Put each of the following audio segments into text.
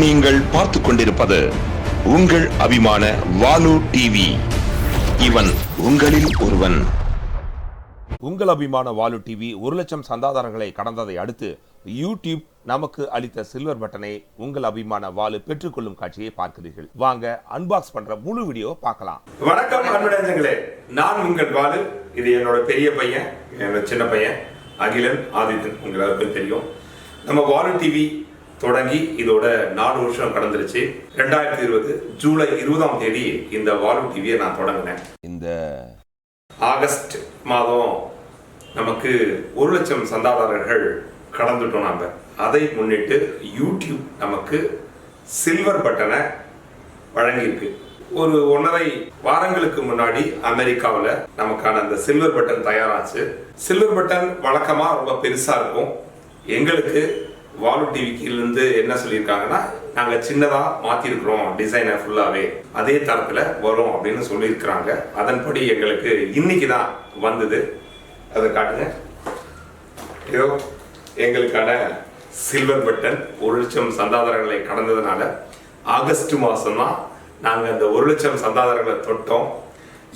நீங்கள் பார்த்து கொண்டிருப்பது உங்கள் அபிமான வாலு டிவி இவன் உங்களில் ஒருவன். உங்கள் அபிமான வாலு டிவி ஒரு லட்சம் சந்தாதாரர்களை கடந்ததை அடுத்து யூடியூப் நமக்கு அளித்த சில்வர் பட்டனை உங்கள் அபிமான வாலு பெற்றுக்கொள்ளும் காட்சியை பார்க்கிறீர்கள். வாங்க அன்பாக்ஸ் பண்ற முழு வீடியோ பார்க்கலாம். வணக்கம் அன்புடஞ்சங்களே நான் உங்கள் பாலு இது என்னோட பெரிய பையன் என்னோட சின்ன பையன் அகிலன் ஆதித்தன் உங்க எல்லாருக்கும் தெரியும். நம்ம வாலு டிவி தொடங்கி இதோட நாலு வருஷம் கடந்துருச்சு. ரெண்டாயிரத்தி இருபது ஜூலை இருபதாம் தேதி இந்த வாலு டிவியை நான் தொடங்கினேன். இந்த ஆகஸ்ட் மாதம் நமக்கு ஒரு லட்சம் சந்தாதாரர்கள் கடந்துட்டோம் நாம. அதை முன்னிட்டு யூடியூப் நமக்கு சில்வர் பட்டனை வழங்கியிருக்கு. ஒரு ஒன்றரை வாரங்களுக்கு முன்னாடி அமெரிக்காவில் நமக்கான அந்த சில்வர் பட்டன் தயாராச்சு. சில்வர் பட்டன் வழக்கமா ரொம்ப பெருசா இருக்கும். எங்களுக்கு வாலு டிவிக்கிலிருந்து என்ன சொல்லியிருக்காங்கன்னா நாங்கள் சின்னதாக மாற்றிருக்கிறோம் டிசைனை ஃபுல்லாகவே அதே தரத்தில் வரும் அப்படின்னு சொல்லியிருக்கிறாங்க. அதன்படி எங்களுக்கு இன்னைக்கு தான் வந்தது. அதை காட்டுங்க. இதோ எங்களுக்கான சில்வர் பட்டன் ஒரு லட்சம் சந்தாதாரர்களை கடந்ததுனால ஆகஸ்ட் மாதம் தான் நாங்கள் அந்த ஒரு லட்சம் சந்தாதாரர்களை தொட்டோம்.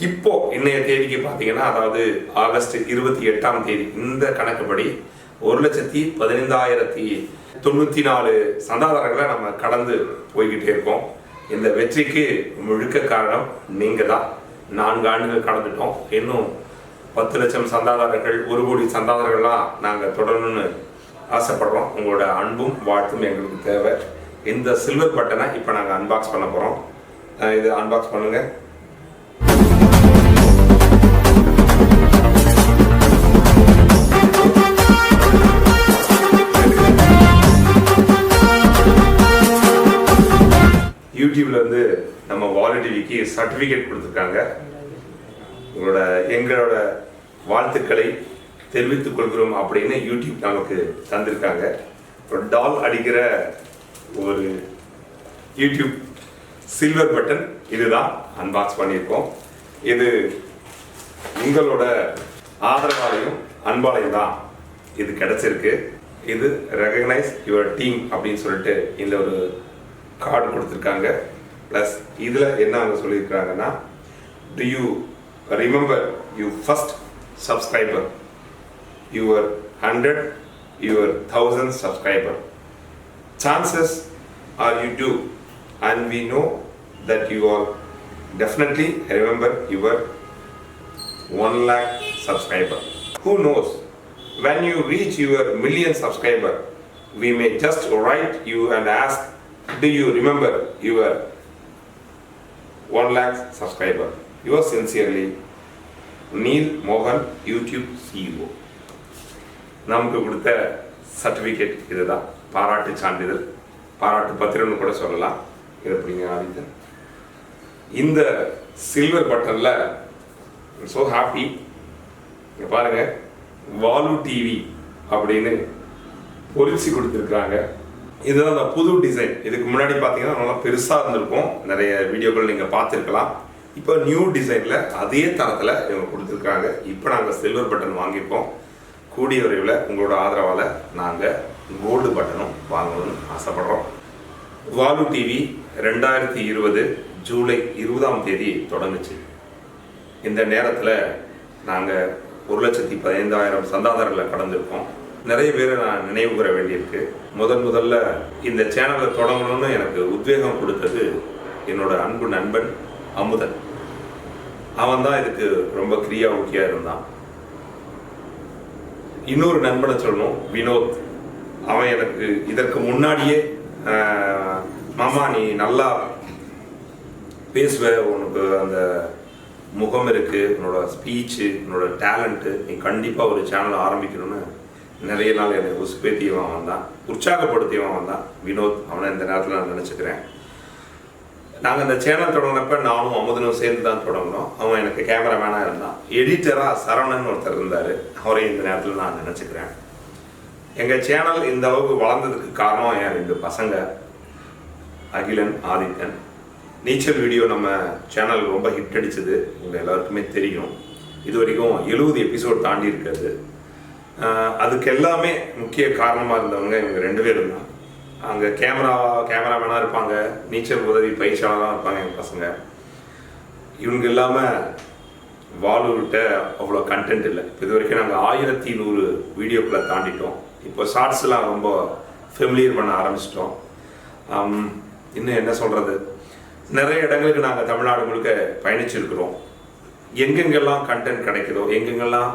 இப்போ இன்றைய தேதிக்கு பார்த்தீங்கன்னா அதாவது ஆகஸ்ட் இருபத்தி எட்டாம் தேதி இந்த கணக்குப்படி ஒரு லட்சத்தி பதினைந்தாயிரத்தி தொண்ணூற்றி நாலு சந்தாதாரர்களை நம்ம கடந்து போய்கிட்டே இருக்கோம். இந்த வெற்றிக்கு முழுக்க காரணம் நீங்கள் தான் நான்கு ஆண்டுகள் கடந்துட்டோம். இன்னும் பத்து லட்சம் சந்தாதாரர்கள் ஒரு கோடி சந்தாதாரர்கள்லாம் நாங்கள் தொடரணும்னு ஆசைப்படுறோம். உங்களோட அன்பும் வாழ்த்தும் எங்களுக்கு தேவை. இந்த சில்வர் பட்டனை இப்போ நாங்கள் அன்பாக்ஸ் பண்ண போகிறோம் இது அன்பாக்ஸ் பண்ணுங்கள் யூடியூப்ல வந்து நம்ம வாலி டிவிக்கு சர்டிஃபிகேட் கொடுத்துருக்காங்க. உங்களோட எங்களோட வாழ்த்துக்களை தெரிவித்துக் கொள்கிறோம் அப்படின்னு யூடியூப் நமக்கு தந்திருக்காங்க. ஒரு டால் அடிக்கிற ஒரு யூடியூப் சில்வர் பட்டன் இதுதான். அன்பாக்ஸ் பண்ணியிருக்கோம். இது உங்களோட ஆதரவாலையும் அன்பாலையும் தான் இது கிடைச்சிருக்கு. இது ரெகக்னைஸ் யுவர் டீம் அப்படின்னு சொல்லிட்டு இந்த ஒரு கார்டு கொடுத்துருக்காங்க ப்ளஸ் இதில் என்ன அவங்க சொல்லியிருக்கிறாங்கன்னா do you remember you first subscriber your hundred your thousand subscriber chances are you do and we know that you are definitely remember your one lakh subscriber who knows when you reach your million subscriber we may just write you and ask do you remember your 1 lakh subscriber? Yours sincerely Neal மோகன் YouTube CEO நமக்கு கொடுத்த certificate இதுதான். பாராட்டு சான்றிதழ். பாராட்டு பத்திரம்னு கூட சொல்லலாம். இது எப்படிங்க ஆதித்தன் இந்த சில்வர் பட்டனில் ஸோ ஹாப்பி இங்க பாருங்க. வாலு டிவி அப்படின்னு பொறிச்சு கொடுத்துருக்காங்க இதுதான் அந்த புது டிசைன் இதுக்கு முன்னாடி பார்த்தீங்கன்னா நல்லா பெருசாக இருந்திருக்கும். நிறைய வீடியோக்கள் நீங்கள் பார்த்துருக்கலாம். இப்போ நியூ டிசைனில் அதே தரத்தில் இவங்க கொடுத்துருக்காங்க இப்போ நாங்கள் சில்வர் பட்டன் வாங்கியிருக்கோம். கூடிய விரைவில் உங்களோட ஆதரவால் நாங்கள் கோல்டு பட்டனும் வாங்கணும்னு ஆசைப்படுறோம். வாலு டிவி ரெண்டாயிரத்தி இருபது ஜூலை இருபதாம் தேதி தொடங்குச்சு. இந்த நேரத்தில் நாங்கள் ஒரு லட்சத்தி பதினைந்தாயிரம் சந்தாதாரர்களை கடந்திருக்கோம். நிறைய பேரை நான் நினைவு கூற வேண்டியிருக்கு. முதன் முதல்ல இந்த சேனலை தொடங்கணும்னு எனக்கு உத்வேகம் கொடுத்தது என்னோட அன்பு நண்பன் அமுதன். அவன் தான் இதுக்கு ரொம்ப கிரியா ஊக்கியா இருந்தான். இன்னொரு நண்பனை சொல்லணும் வினோத். அவன் எனக்கு இதற்கு முன்னாடியே மாமா நீ நல்லா பேசுவ. உனக்கு அந்த முகம் இருக்கு. உன்னோட ஸ்பீச்சு உன்னோட டேலண்ட்டு நீ கண்டிப்பாக ஒரு சேனல் ஆரம்பிக்கணும்னு நிறைய நாள் என்னை உசுப்பேத்தியவன் வந்தான் உற்சாகப்படுத்தியவன் தான். வினோத் அவனை இந்த நேரத்தில் நான் நினச்சிக்கிறேன். நாங்கள் இந்த சேனல் தொடங்கினப்ப நானும் அமுதனும் சேர்ந்து தான் தொடங்கினோம். அவன் எனக்கு கேமராமேனாக இருந்தான். எடிட்டராக சரவணன் ஒருத்தர் இருந்தார். அவரையும் இந்த நேரத்தில் நான் நினச்சிக்கிறேன். எங்கள் சேனல் இந்த அளவுக்கு வளர்ந்ததுக்கு காரணம் என் ரெண்டு பசங்க அகிலன் ஆதித்தன் நீச்சல் வீடியோ நம்ம சேனல் ரொம்ப ஹிட் அடிச்சது. உங்கள் எல்லாருக்குமே தெரியும். இது வரைக்கும் எழுபது எபிசோட் தாண்டி இருக்கிறது. அதுக்கு எல்லாமே முக்கிய காரணமாக இருந்தவங்க இவங்க ரெண்டு பேரும் தான். அங்கே கேமரா கேமராமேனாக இருப்பாங்க நீச்சல் உதவி பயிற்சியாளராக இருப்பாங்க எங்கள் பசங்க. இவங்க இல்லாமல் வாலுகிட்ட அவ்வளோ கண்டென்ட் இல்லை. இப்போ இது வரைக்கும் நாங்கள் ஆயிரத்தி நூறு வீடியோக்களை தாண்டிட்டோம். இப்போ ஷார்ட்ஸ்லாம் ரொம்ப ஃபெமிலியர் பண்ண ஆரம்பிச்சிட்டோம். இன்னும் என்ன சொல்கிறது நிறைய இடங்களுக்கு நாங்கள் தமிழ்நாடு முழுக்க பயணிச்சிருக்கிறோம். எங்கெங்கெல்லாம் கண்டென்ட் கிடைக்குதோ எங்கெங்கெல்லாம்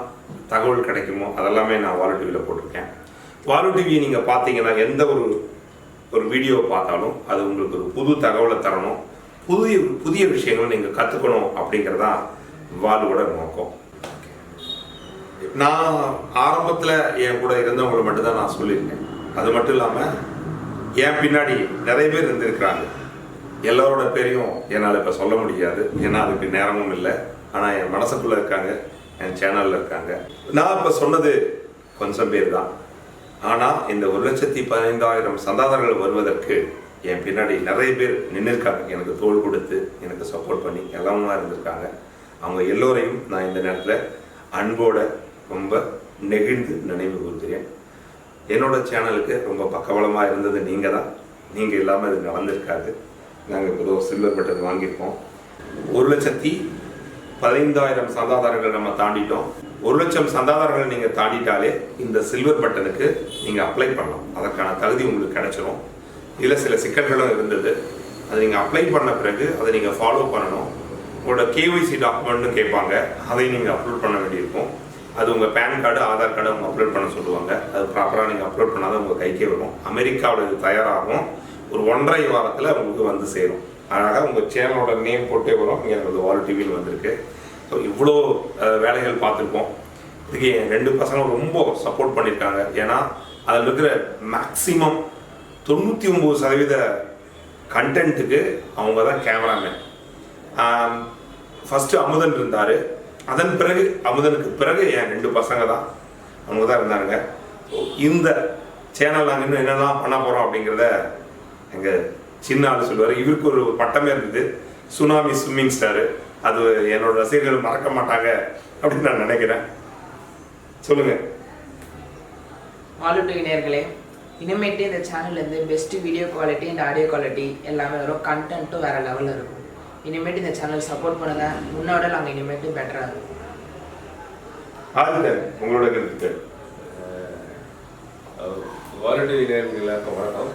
தகவல் கிடைக்குமோ அதெல்லாமே நான் வாலு டிவியில் போட்டிருக்கேன். வாலு டிவி நீங்கள் பார்த்தீங்கன்னா எந்த ஒரு ஒரு வீடியோ பார்த்தாலும் அது உங்களுக்கு ஒரு புது தகவலை தரணும். புதிய புதிய விஷயங்களை நீங்கள் கற்றுக்கணும் அப்படிங்கிறதான் வாலுவோட நோக்கம். நான் ஆரம்பத்தில் என் கூட இருந்தவங்களை மட்டும்தான் நான் சொல்லியிருக்கேன். அது மட்டும் இல்லாமல் என் பின்னாடி நிறைய பேர் இருந்திருக்கிறாங்க. எல்லாரோட பேரையும் என்னால் இப்போ சொல்ல முடியாது. ஏன்னா அதுக்கு நேரமும் இல்லை. ஆனால் என் மனசுக்குள்ளே இருக்காங்க. என் சேனலில் இருக்காங்க. நான் இப்போ சொன்னது கொஞ்சம் பேர் தான் ஆனால் இந்த ஒரு லட்சத்தி பதினைந்தாயிரம் சந்தாதாரர்கள் வருவதற்கு என் பின்னாடி நிறைய பேர் நின்றுருக்காங்க எனக்கு தோள் கொடுத்து எனக்கு சப்போர்ட் பண்ணி எல்லாமே இருந்திருக்காங்க. அவங்க எல்லோரையும் நான் இந்த நேரத்தில் அன்போட ரொம்ப நெகிழ்ந்து நினைவு கூறுகிறேன் என்னோட சேனலுக்கு ரொம்ப பக்கபலமாக இருந்தது நீங்கள் தான் நீங்கள் இல்லாமல் இது நடந்திருக்காது. நாங்கள் இப்போ சில்வர் பட்டன் வாங்கியிருக்கோம். ஒரு லட்சத்தி பதினைந்தாயிரம் சந்தாதாரர்கள் நம்ம தாண்டிட்டோம். ஒரு லட்சம் சந்தாதாரர்கள் நீங்கள் தாண்டிட்டாலே இந்த சில்வர் பட்டனுக்கு நீங்கள் அப்ளை பண்ணலாம். அதற்கான தகுதி உங்களுக்கு கிடைச்சிரும். இதில் சில சிக்கல்களும் இருந்தது. அதை நீங்கள் அப்ளை பண்ண பிறகு அதை நீங்கள் ஃபாலோ பண்ணணும். உங்களோட கேஒய்சி டாக்குமெண்ட்னு கேட்பாங்க. அதை நீங்கள் அப்லோட் பண்ண வேண்டியிருக்கும். அது உங்கள் பேன் கார்டு ஆதார் கார்டு அவங்க அப்லோட் பண்ண சொல்லுவாங்க. அது ப்ராப்பராக நீங்கள் அப்லோட் பண்ணாதான் உங்கள் கைக்கே வரும். அமெரிக்காவில் இது தயாராகும். ஒரு ஒன்றரை வாரத்தில் உங்களுக்கு வந்து சேரும். அழகாக உங்கள் சேனலோட நேம் போட்டே வரும். இங்கே எனக்கு வால் டிவியில் வந்திருக்கு. ஸோ இவ்வளோ வேலைகள் பார்த்துருக்கோம் இதுக்கு என் ரெண்டு பசங்களும் ரொம்ப சப்போர்ட் பண்ணியிருக்காங்க ஏன்னா அதில் இருக்கிற மேக்ஸிமம் தொண்ணூற்றி ஒம்பது சதவீத கண்டென்ட்டுக்கு அவங்க தான் கேமராமேன் ஃபஸ்ட்டு அமுதன் இருந்தார். அதன் பிறகு அமுதனுக்கு பிறகு என் ரெண்டு பசங்க தான் அவங்க தான் இருந்தாங்க ஸோ இந்த சேனல் நாங்கள் இன்னும் என்னெல்லாம் பண்ண போகிறோம் அப்படிங்கிறத எங்கள் சின்ன ஆள் சொல்லுவார் இவருக்கு ஒரு பட்டமே இருந்தது சுனாமி ஸ்விம்மிங் ஸ்டாரு அது என்னோட ரசிகர்கள் மறக்க மாட்டாங்க அப்படின்னு நான் நினைக்கிறேன் சொல்லுங்கள் ஆலுட்டு நேர்களே இனிமேட்டு இந்த சேனல்லேருந்து best video quality and audio quality எல்லாமே வரும் கண்டென்ட்டும் வேறு லெவலில் இருக்கும் இனிமேட்டு இந்த சேனல் சப்போர்ட் பண்ணுங்கள் முன்னோட நாங்கள் இனிமேட்டு பெட்டராக இருக்கும் ஆதித்தன் உங்களோட கருத்து வாலண்டியர் வணக்கம்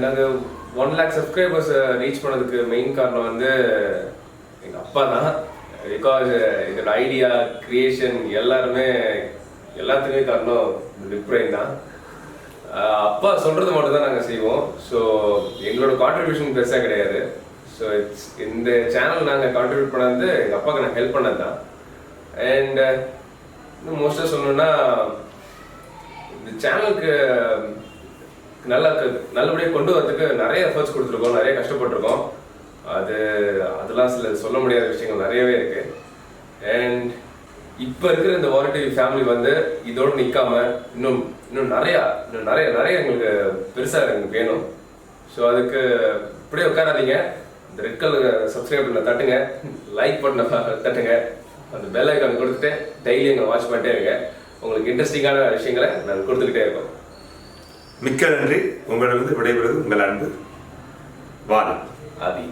நாங்கள் ஒன் லேக் சப்ஸ்கிரைபர்ஸ் ரீச் பண்ணதுக்கு மெயின் காரணம் வந்து எங்கள் அப்பா தான். பிகாஸ் uh, இதோட ஐடியா கிரியேஷன் எல்லாருமே எல்லாத்துக்குமே காரணம் விப்ரைன் தான். Uh, அப்பா சொல்கிறது மட்டும் தான் நாங்கள் செய்வோம். ஸோ எங்களோட கான்ட்ரிபியூஷன் பெருசாக கிடையாது. ஸோ இட்ஸ் இந்த சேனல் நாங்கள் கான்ட்ரிபியூட் பண்ணது எங்கள் அப்பாவுக்கு நான் ஹெல்ப் பண்ணது தான். அண்ட் uh, இன்னும் மோஸ்ட்டாக சொல்லணுன்னா இந்த சேனலுக்கு நல்ல நல்லபடியாக கொண்டு வரதுக்கு நிறைய எஃபர்ட்ஸ் கொடுத்துருக்கோம் நிறைய கஷ்டப்பட்டிருக்கோம். அது அதெல்லாம் சில சொல்ல முடியாத விஷயங்கள் நிறையவே இருக்கு. அண்ட் இப்போ இருக்கிற இந்த வாரண்டிவி ஃபேமிலி வந்து இதோடு நிற்காம இன்னும் இன்னும் நிறையா இன்னும் நிறைய நிறைய எங்களுக்கு பெருசாக எங்களுக்கு வேணும். ஸோ அதுக்கு இப்படியே உட்காராதீங்க. இந்த ரெட் கலர் சப்ஸ்கிரைப் பண்ண தட்டுங்க. லைக் பண்ண தட்டுங்க. அந்த பெல் ஐக்கான் கொடுத்துட்டு டெய்லி எங்களை வாட்ச் பண்ணிட்டே இருங்க. உங்களுக்கு இன்ட்ரெஸ்டிங்கான விஷயங்களை நாங்கள் கொடுத்துக்கிட்டே இருக்கோம். மிக்க நன்றி. உங்களிடம் விடைபெறுவது உங்கள் அன்பு வால் ஆதி.